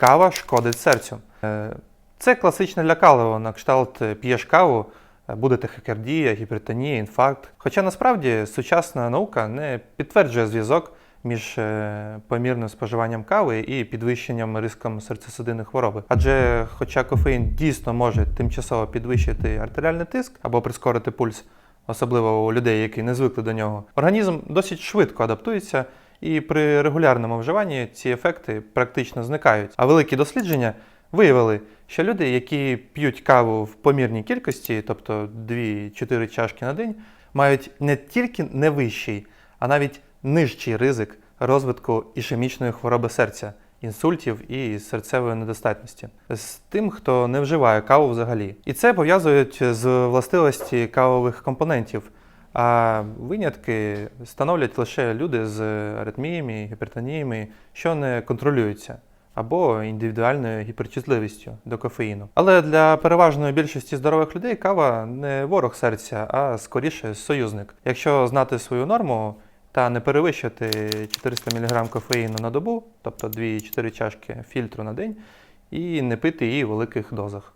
Кава шкодить серцю. Е, Це класичне лякаливо на кшталт е, п'єш каву, е, буде тахікардія, гіпертонія, інфаркт. Хоча насправді сучасна наука не підтверджує зв'язок між помірним споживанням кави і підвищенням ризиком серцево-судинної хвороби. Адже, хоча кофеїн дійсно може тимчасово підвищити артеріальний тиск або прискорити пульс, особливо у людей, які не звикли до нього, організм досить швидко адаптується, і при регулярному вживанні ці ефекти практично зникають. А великі дослідження виявили, що люди, які п'ють каву в помірній кількості, тобто 2-4 чашки на день, мають не тільки не вищий, а навіть нижчий ризик розвитку ішемічної хвороби серця, інсультів і серцевої недостатності з тим, хто не вживає каву взагалі. І це пов'язують з властивості кавових компонентів. А винятки становлять лише люди з аритміями, гіпертоніями, що не контролюються, або індивідуальною гіперчутливістю до кофеїну. Але для переважної більшості здорових людей кава не ворог серця, а скоріше союзник. Якщо знати свою норму та не перевищити 400 мг кофеїну на добу, тобто 2-4 чашки фільтру на день, і не пити її у великих дозах.